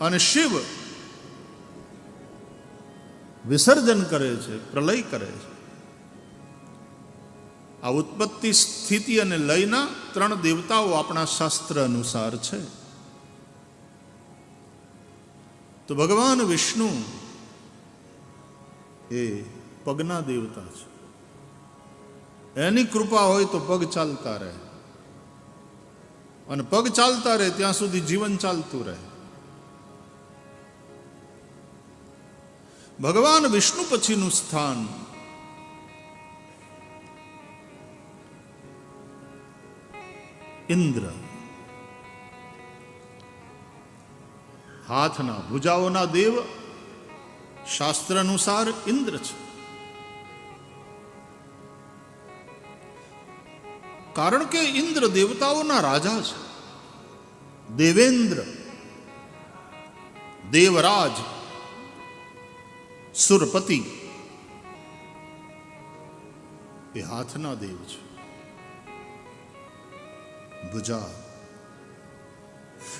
અને શિવ વિસર્જન કરે છે, પ્રલય કરે છે. આ ઉત્પત્તિ સ્થિતિ અને લયના ત્રણ દેવતાઓ આપણા શાસ્ત્ર અનુસાર છે. તો ભગવાન વિષ્ણુ એ પગના દેવતા છે. એની કૃપા હોય તો પગ ચાલતા રહે. અને પગ ચાલતા રહે, ત્યાં સુધી જીવન ચાલતું રહે. ભગવાન વિષ્ણુ પછીનું સ્થાન ઇન્દ્ર હાથના ભુજાઓના દેવ શાસ્ત્ર અનુસાર ઇન્દ્ર છે કારણ કે ઇન્દ્ર દેવતાઓના રાજા છે દેવેન્દ્ર દેવરાજ સુરપતિ. એ હાથના દેવ છે. ભુજા.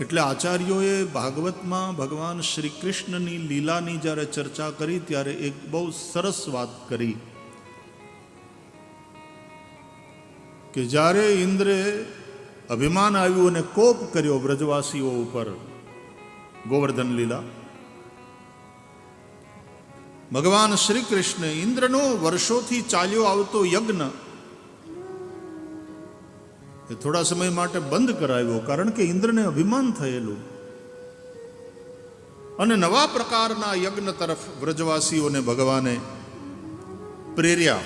એટલે આચાર્યોએ ભાગવતમાં ભગવાન શ્રી કૃષ્ણની લીલાની જ્યારે ચર્ચા કરી, ત્યારે એક બહુ સરસ વાત કરી. કે જ્યારે ઇન્દ્રે અભિમાન આવ્યું અને કોપ કર્યો વ્રજવાસીઓ ઉપર, ગોવર્ધન લીલા ભગવાન શ્રી કૃષ્ણ ઇન્દ્રનો વર્ષોથી ચાલ્યો આવતો યજ્ઞ એ થોડા સમય માટે બંધ કરાવ્યો, કારણ કે ઇન્દ્રને અભિમાન થયેલું. અને નવા પ્રકારના યજ્ઞ તરફ વ્રજવાસીઓને ભગવાને પ્રેર્યા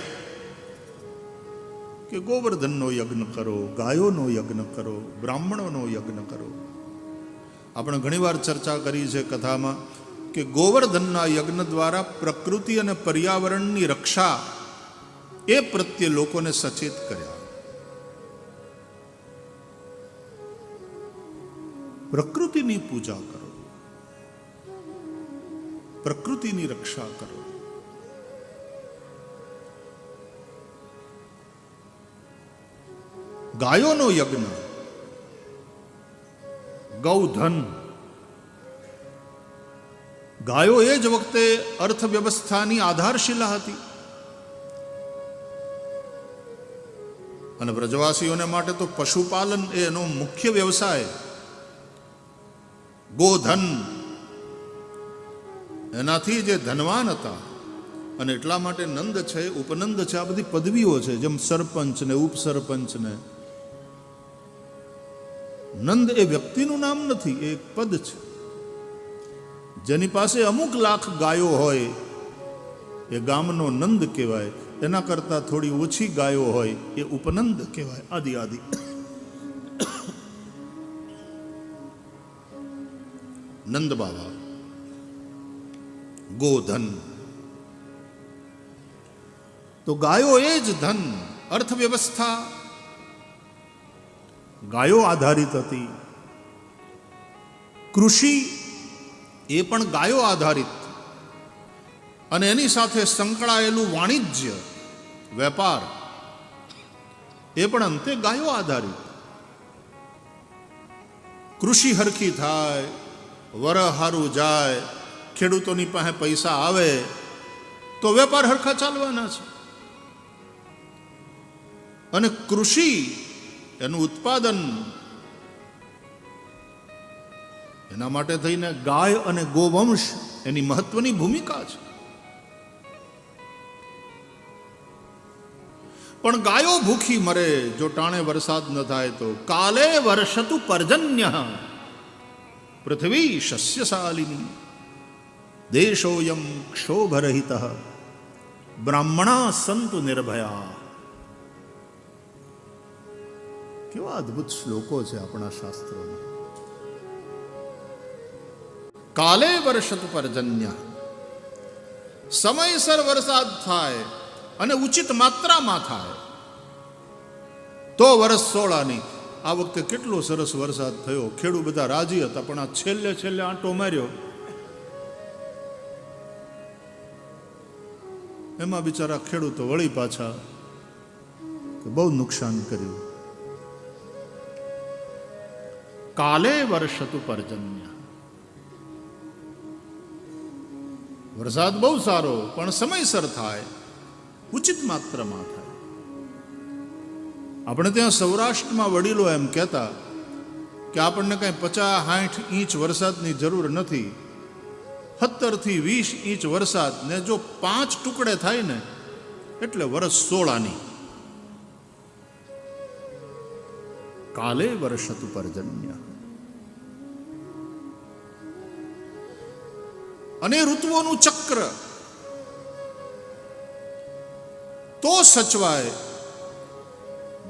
કે ગોવર્ધનનો યજ્ઞ કરો, ગાયોનો યજ્ઞ કરો, બ્રાહ્મણોનો યજ્ઞ કરો. આપણે ઘણીવાર ચર્ચા કરી છે કથામાં કે ગોવર્ધનના યજ્ઞ દ્વારા પ્રકૃતિ અને પર્યાવરણની રક્ષા એ પ્રત્યે લોકોને સચેત કર્યા. પ્રકૃતિની પૂજા કરો. પ્રકૃતિની રક્ષા કરો. ગાયોનો યજ્ઞ, ગૌધન ગાયો એ જ વખતે અર્થવ્યવસ્થાની આધારશિલા હતી. અને વ્રજવાસીઓને માટે તો પશુપાલન એ એનો મુખ્ય વ્યવસાય. ગોધન. એનાથી જે ધનવાન હતા અને એટલા માટે નંદ છે, ઉપનંદ છે, આ બધી પદવીઓ છે, જેમ સરપંચ ને ઉપસરપંચ ને. નંદ એ વ્યક્તિનું નામ નથી, એ પદ છે. જેની પાસે અમુક લાખ ગાયો હોય, એ ગામનો નંદ કહેવાય. એના કરતાં થોડી ઓછી ગાયો હોય, એ ઉપનંદ કહેવાય, આદિ આદિ. નંદ બાબા ગોધન. તો ગાયો એ જ ધન, અર્થવ્યવસ્થા. ગાયો આધારિત હતી. કૃષિ એ પણ ગાયો આધારિત. અને એની સાથે સંકળાયેલું વાણિજ્ય, વેપાર, એ પણ અંતે ગાયો આધારિત. કૃષિ હરખી થાય, વર હારું જાય, ખેડૂતોની પાસે પૈસા આવે, તો વેપાર હરખા ચાલવાના છે. અને કૃષિ, એનું ઉત્પાદન એના માટે થઈને ગાય અને ગોવંશ એની મહત્વની ભૂમિકા છે. પણ ગાયો ભૂખી મરે, જો ટાણે વરસાદ ન થાય તો કાલે વર્ષતુ પર્જન્ય. પૃથ્વી શસ્યશાલિની, દેશોયમ ક્ષોભરહિત, બ્રાહ્મણા સંતુ નિર્ભયા. કેવા અદ્ભુત શ્લોકો છે આપણા શાસ્ત્રોમાં. કાલે વર્ષત પર્જન્ય. સમયસર વરસાદ થાય અને ઉચિત માત્રામાં થાય. તો વર્ષ સોળાની આ વખતે કેટલો સરસ વરસાદ થયો. ખેડૂત બધા રાજી હતા, પણ આ છેલ્લે છેલ્લે આંટો માર્યો. એમાં બિચારા ખેડૂતો વળી પાછા બહુ નુકસાન કર્યું. કાલે વર્ષતુ પર્જન્ય. વરસાદ બહુ સારો, પણ સમયસર થાય, ઉચિત માત્રામાં થાય. આપણે ત્યાં સૌરાષ્ટ્રમાં વડીલો એમ કહેતા કે આપણને કાંઈ પચાસ સાઠ ઇંચ વરસાદની જરૂર નથી. સત્તરથી વીસ ઇંચ વરસાદ ને જો પાંચ ટુકડે થાય ને, એટલે વરસ સોળાની. કાલે વર્ષતુ પર્જન્ય. અને ઋતુઓનું ચક્ર. તો સચવાય,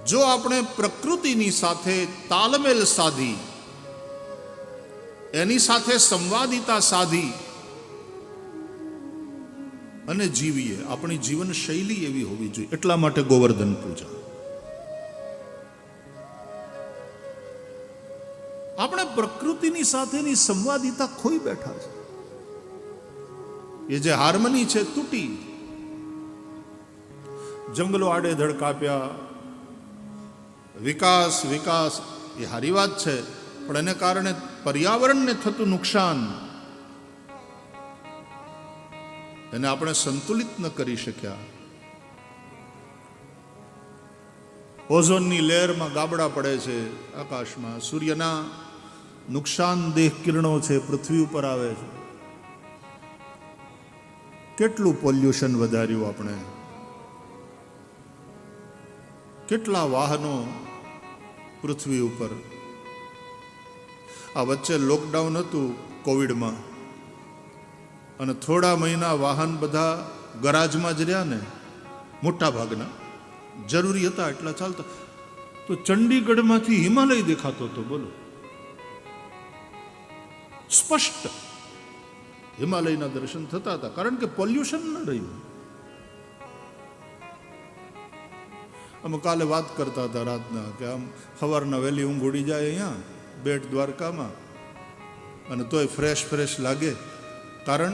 જો આપણે પ્રકૃતિની સાથે તાલમેલ સાધી, એની સાથે સંવાદિતા સાધી, અને જીવીએ. આપણી જીવન શૈલી એવી હોવી જોઈએ. એટલા માટે ગોવર્ધન પૂજા. આપણે પ્રકૃતિની સાથેની સંવાદિતા ખોઈ બેઠા છે એ જે હાર્મની છે તૂટી. જંગલો આડેધડ કાપ્યા વિકાસ વિકાસ, એ હારી વાત છે, પણ એને કારણે પર્યાવરણને થતું નુકસાન. એને આપણે સંતુલિત ન કરી શક્યા. ઓઝોનની લેયરમાં ગાબડા પડે છે આકાશમાં. સૂર્યના નુકસાનદેહ કિરણો છે, પૃથ્વી ઉપર આવે છે. કેટલું પોલ્યુશન વધાર્યું આપણે? કેટલા વાહનો પૃથ્વી ઉપર? આ વચ્ચે લોકડાઉન હતું કોવિડમાં. અને થોડા મહિના વાહન બધા ગરાજમાં જ રહ્યા ને, મોટા ભાગના. જરૂરી હતા એટલા ચાલતા. તો ચંડીગઢમાંથી હિમાલય દેખાતો હતો, બોલો. સ્પષ્ટ. હિમાલયના દર્શન થતા હતા. કારણ કે પોલ્યુશન ન રહ્યું. અમે કાલે વાત કરતા હતા રાતના કે આમ સવારના વહેલી ઊંઘ ઉડી જાય અહીંયા, બેટ દ્વારકામાં, અને તોય ફ્રેશ ફ્રેશ લાગે. કારણ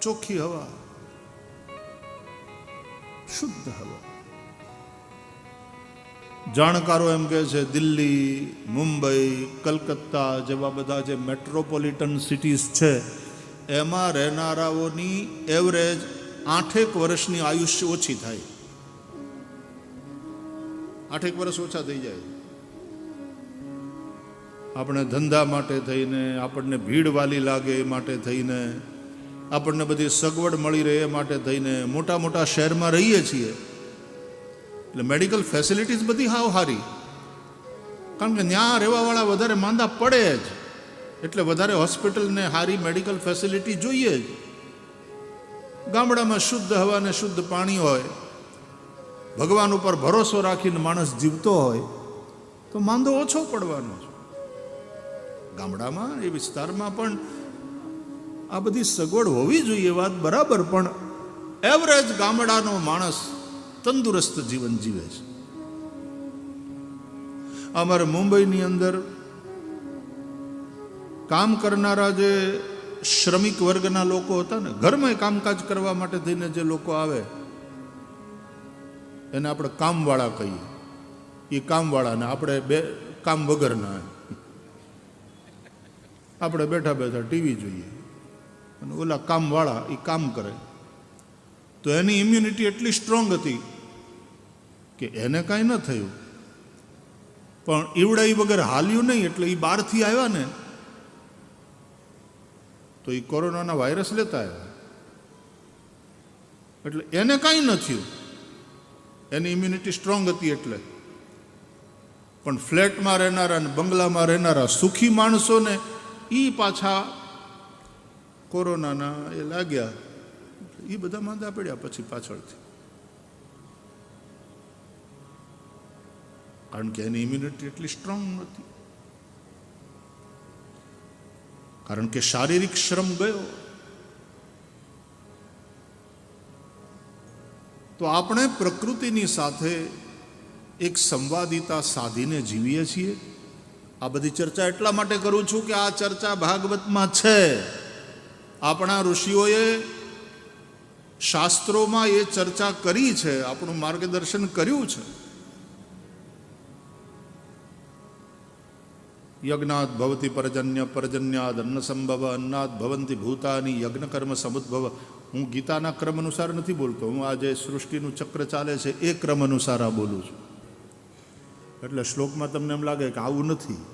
ચોખ્ખી હવા. શુદ્ધ હવા. જાણકારો એમ કહે છે, દિલ્હી, મુંબઈ, કલકત્તા જેવા બધા જે મેટ્રોપોલિટન સિટીઝ છે એમાં રહેનારાઓની એવરેજ આઠેક વર્ષની આયુષ્ય ઓછી થાય. આઠેક વર્ષ ઓછા થઈ જાય. આપણે ધંધા માટે થઈને, આપણને ભીડ વાલી લાગે એ માટે થઈને, આપણને બધી સગવડ મળી રહે એ માટે થઈને મોટા મોટા શહેરમાં રહીએ છીએ. એટલે મેડિકલ ફેસિલિટીઝ બધી હાવ હારી કારણ કે ત્યાં રહેવાવાળા વધારે માંદા પડે જ. એટલે વધારે હોસ્પિટલને સારી મેડિકલ ફેસિલિટી જોઈએ જ. ગામડામાં શુદ્ધ હવા અને શુદ્ધ પાણી હોય, ભગવાન ઉપર ભરોસો રાખીને માણસ જીવતો હોય, તો માંદો ઓછો પડવાનો છે. ગામડામાં એ વિસ્તારમાં પણ આ બધી સગવડ હોવી જોઈએ વાત બરાબર, પણ એવરેજ ગામડાનો માણસ તંદુરસ્ત જીવન જીવે છે. અમારે મુંબઈની અંદર કામ કરનારા જે શ્રમિક વર્ગના લોકો હતા ને, ઘરમાં કામકાજ કરવા માટે થઈને જે લોકો આવે, એને આપણે કામવાળા કહીએ. એ કામવાળાને આપણે બે, કામ વગરના આપણે બેઠા બેઠા ટીવી જોઈએ. અને ઓલા કામવાળા એ કામ કરે. તો એની ઇમ્યુનિટી એટલી સ્ટ્રોંગ હતી કે એને કાંઈ ન થયું. પણ ઈવડાઈ વગર હાલ્યું નહીં એટલે એ બહારથી આવ્યા ને તો એ કોરોનાના વાયરસ લેતા આવ્યા. એટલે એને કાંઈ ન થયું. એની ઇમ્યુનિટી સ્ટ્રોંગ હતી એટલે. પણ ફ્લેટમાં રહેનારા અને બંગલામાં રહેનારા સુખી માણસોને એ પાછા કોરોનાના એ લાગ્યા. એ બધા માંદા પડ્યા પછી પાછળથી. કારણ કે એની ઇમ્યુનિટી એટલી સ્ટ્રોંગ નથી કારણ કે શારીરિક શ્રમ ગયો. તો આપણે પ્રકૃતિની સાથે એક સંવાદિતા સાધીને જીવીએ છીએ. આ બધી ચર્ચા એટલા માટે કરું છું કે આ ચર્ચા ભાગવતમાં છે. આપણા ઋષિઓએ શાસ્ત્રોમાં એ ચર્ચા કરી છે, આપણું માર્ગદર્શન કર્યું છે. યજ્ઞાત ભવતી પરજન્ય પરજન્યાદ અન્ન સંભવ અન્નાદ ભવંતી ભૂતાની યજ્ઞ કર્મ સમુદ્ભવ હું ગીતાના ક્રમ અનુસાર નથી બોલતો. હું આ જે સૃષ્ટિનું ચક્ર ચાલે છે એ ક્રમ અનુસાર આ બોલું છું. એટલે શ્લોકમાં તમને એમ લાગે કે આવું નથી.